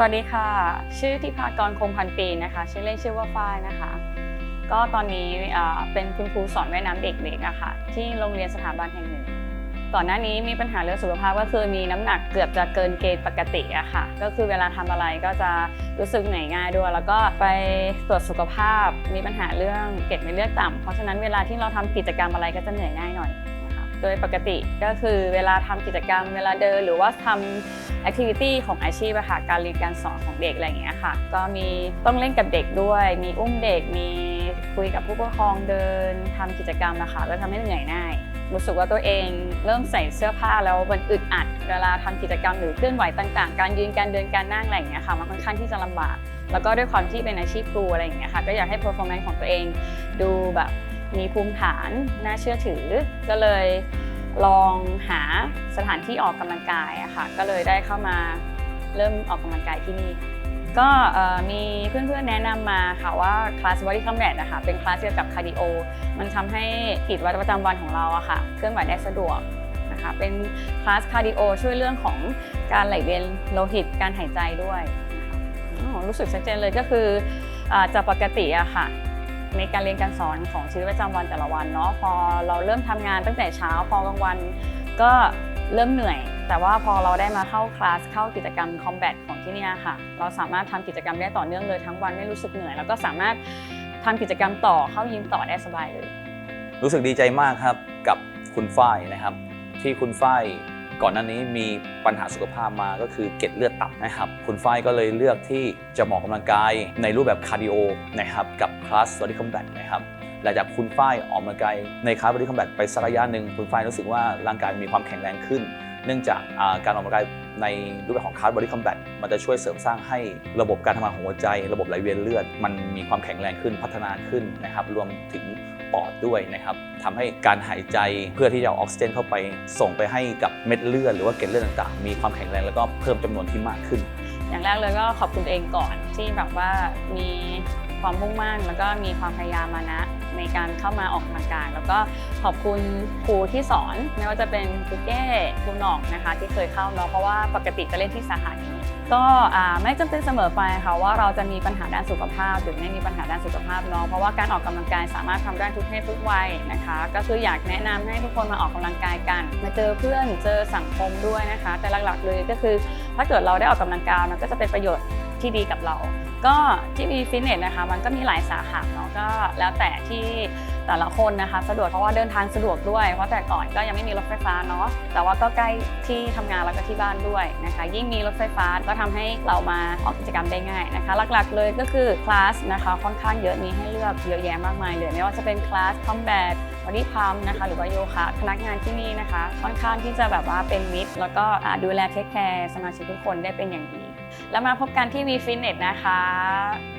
สวัสดีค่ะ ชื่อทิพากรคงพันปีนะคะชื่อเล่นชื่อว่าฝ้ายนะคะ ก็ตอนนี้เป็นคุณครูสอนว่ายน้ำเด็กๆอะค่ะ ที่โรงเรียนสถาบันแห่งหนึ่ง ก่อนหน้านี้มีปัญหาเรื่องสุขภาพก็คือมีน้ำหนักเกือบจะเกินเกณฑ์ปกติอะค่ะ ก็คือเวลาทำอะไรก็จะรู้สึกเหนื่อยง่ายด้วย แล้วก็ไปตรวจสุขภาพมีปัญหาเรื่องเกล็ดในเลือดต่ำเพราะฉะนั้นเวลาที่เราทำกิจกรรมอะไรก็จะเหนื่อยง่ายหน่อย โดยปกติก็คือเวลาทำกิจกรรม เวลาเดินหรือว่าทำแอคทิวิตี้ของอาชีพอะค่ะการเรียนการสอนของเด็กอะไรอย่างเงี้ยค่ะ ก็มีต้องเล่นกับเด็กด้วย มีอุ้มเด็ก มีคุยกับผู้ปกครองเดินทำกิจกรรมนะคะก็ทำให้เหนื่อยง่ายรู้สึกว่าตัวเองเริ่มใส่เสื้อผ้าแล้วมันอึดอัด เวลาทำกิจกรรมหรือเคลื่อนไหวต่างๆ การยืนการเดินการนั่งอะไรอย่างเงี้ยค่ะมันค่อนข้างที่จะลำบาก แล้วก็ด้วยความที่เป็นอาชีพครูอะไรอย่างเงี้ยค่ะก็อยากให้ performance ของตัวเองดูแบบ มีภูมิฐานน่าเชื่อถือ ก็เลยลองหาสถานที่ออกกำลังกายอะค่ะก็เลยได้เข้ามาเริ่มออกกำลังกายที่นี่ ก็มีเพื่อนๆแนะนำมาค่ะว่าคลาส body combat นะคะเป็นคลาสเกี่ยวกับคาร์ดิโอ มันทำให้กิจวัตรประจำวันของเราอะค่ะเคลื่อนไหวได้สะดวกนะคะเป็นคลาสคาร์ดิโอช่วยเรื่องของการไหลเวียนโลหิตการหายใจด้วยรู้สึกชัดเจนเลยก็คืออจากปกติอะค่ะ ในการเรียนการสอนของชีวิตประจำวันแต่ละวันเนาะพอเราเริ่มทำงานตั้งแต่เช้าพอกลางวันก็เริ่มเหนื่อย แต่ว่าพอเราได้มาเข้าคลาสเข้ากิจกรรมคอมแบทของที่นี่ค่ะ เราสามารถทำกิจกรรมได้ต่อเนื่องเลยทั้งวันไม่รู้สึกเหนื่อย แล้วก็สามารถทำกิจกรรมต่อเข้ายิมต่อได้สบายเลย รู้สึกดีใจมากครับกับคุณฝ้ายนะครับ ที่คุณฝ้าย ก่อนหน้านี้มีปัญหาสุขภาพมาก็คือเกล็ดเลือดต่ำนะครับ คุณฝ้ายก็เลยเลือกที่จะหมอกกำลังกายในรูปแบบคาร์ดิโอนะครับกับคลาสบอดี้คอมแบทนะครับหลังจากคุณฝ้ายออกกำลังกายในคลาสบอดี้คอมแบทไปสักระยะหนึ่งคุณฝ้ายรู้สึกว่าร่างกายมีความแข็งแรงขึ้น เนื่องจากการออกกำลังกายในรูปแบบของคาร์ดบอดี้คอมแบทมันจะช่วยเสริมสร้างให้ระบบการทำงานของหัวใจ ระบบไหลเวียนเลือด มันมีความแข็งแรงขึ้นพัฒนาขึ้นนะครับ รวมถึงปอดด้วยนะครับทำให้การหายใจเพื่อที่จะเอาออกซิเจนเข้าไป ส่งไปให้กับเม็ดเลือดหรือว่าเกล็ดเลือดต่างๆ มีความแข็งแรงแล้วก็เพิ่มจำนวนที่มากขึ้น อย่างแรกเลยก็ขอบคุณตัวเองก่อนที่แบบว่ามี ความมุ่งมั่น แล้วก็มีความพยายามมานะในการเข้ามาออกกำลังกายแล้วก็ขอบคุณครูที่สอนไม่ว่าจะเป็นครูแก้ครูหนอกนะคะที่เคยเข้าเนาะเพราะว่าปกติจะเล่นที่สาขานี้ก็ไม่จำเป็นเสมอไปค่ะว่าเราจะมีปัญหาด้านสุขภาพหรือไม่มีปัญหาด้านสุขภาพเนาะเพราะว่าการออกกำลังกายสามารถทำได้ทุกเพศทุกวัยนะคะ ก็คืออยากแนะนำให้ทุกคนมาออกกำลังกายกัน มาเจอเพื่อนเจอสังคมด้วยนะคะ แต่หลักๆเลยก็คือ ถ้าเกิดเราได้ออกกำลังกายมันก็จะเป็นประโยชน์ที่ดีกับเรา ก็ที่มีฟิตเนสนะคะมันก็มีหลายสาขาเนาะก็แล้วแต่ที่แต่ละคนนะคะสะดวกเพราะว่าเดินทางสะดวกด้วย เพราะแต่ก่อนก็ยังไม่มีรถไฟฟ้าเนาะแต่ว่าก็ใกล้ที่ทำงานแล้วก็ที่บ้านด้วยนะคะ ยิ่งมีรถไฟฟ้าก็ทำให้เรามาออกกิจกรรมได้ง่ายนะคะหลักๆ เลยก็คือคลาสนะคะค่อนข้างเยอะมีให้เลือกเยอะแยะมากมายเลยไม่ว่าจะเป็นคลาสคอมแบทบอดี้พัมนะคะหรือว่าโยคะพนักงานที่นี่นะคะ ค่อนข้างที่จะแบบว่าเป็นมิตร แล้วก็ดูแลเทคแคร์สมาชิกทุกคนได้เป็นอย่างดีแล้วมาพบกันที่วีฟิตเนสนะคะ